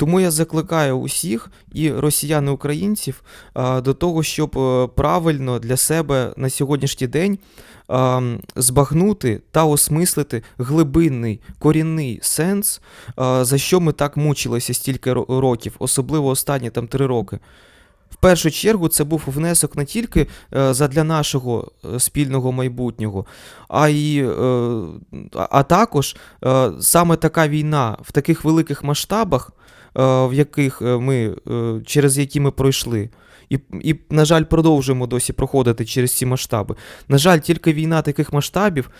Тому я закликаю усіх і росіян і українців до того, щоб е, правильно для себе на сьогоднішній день збагнути та осмислити глибинний корінний сенс, за що ми так мучилися стільки років, особливо останні там три роки. В першу чергу це був внесок не тільки е, задля нашого е, спільного майбутнього, а й е, а- також саме така війна в таких великих масштабах, в яких ми через які ми пройшли. І, і, на жаль, продовжуємо досі проходити через ці масштаби. На жаль, тільки війна таких масштабів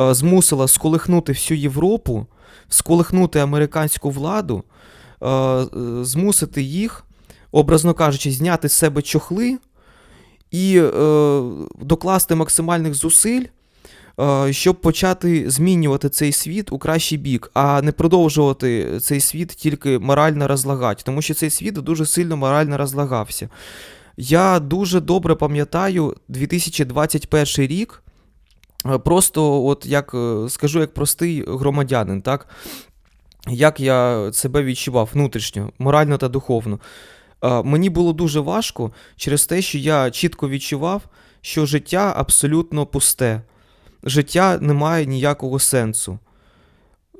е, змусила сколихнути всю Європу, сколихнути американську владу, е, змусити їх, образно кажучи, зняти з себе чохли і е, докласти максимальних зусиль, е, щоб почати змінювати цей світ у кращий бік, а не продовжувати цей світ тільки морально розлагати, тому що цей світ дуже сильно морально розлагався. Я дуже добре пам'ятаю 2021 рік. е, Просто, от як е, скажу, як простий громадянин, так? Як я себе відчував внутрішньо, морально та духовно. Е, Мені було дуже важко через те, що я чітко відчував, що життя абсолютно пусте. Життя не має ніякого сенсу.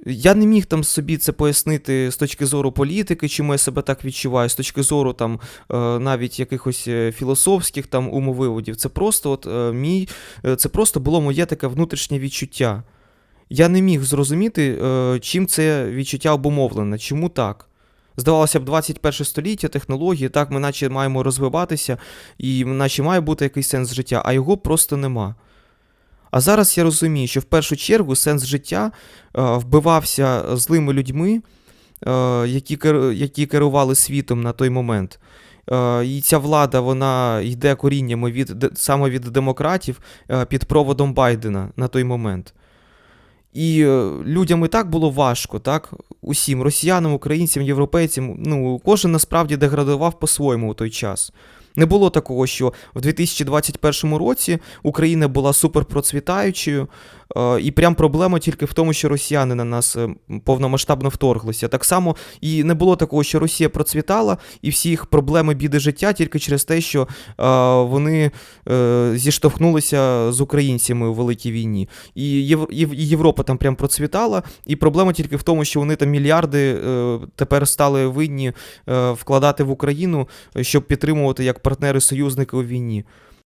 Я не міг там собі це пояснити з точки зору політики, чому я себе так відчуваю, з точки зору там е, навіть якихось е, філософських там умовиводів. Це просто от мій, це просто було моє таке внутрішнє відчуття. Я не міг зрозуміти, чим це відчуття обумовлене, чому так. Здавалося б, 21 століття, технології, так, ми наче маємо розвиватися, і наче має бути якийсь сенс життя, а його просто нема. А зараз я розумію, що в першу чергу сенс життя е, вбивався злими людьми, е, які, які керували світом на той момент. Е, І ця влада вона йде коріннями від, саме від демократів під проводом Байдена на той момент. І е, людям і так було важко, так? Усім росіянам, українцям, європейцям. Ну, кожен насправді деградував по-своєму у той час. Не було такого, що в 2021 році Україна була суперпроцвітаючою, е, і прям проблема тільки в тому, що росіяни на нас е, повномасштабно вторглися. Так само і не було такого, що Росія процвітала, і всі їх проблеми біди життя тільки через те, що е, вони зіштовхнулися з українцями у великій війні. І, Єв- Єв- Європа там прям процвітала, і проблема тільки в тому, що вони там мільярди тепер стали винні вкладати в Україну, щоб підтримувати як партнери-союзники у війні.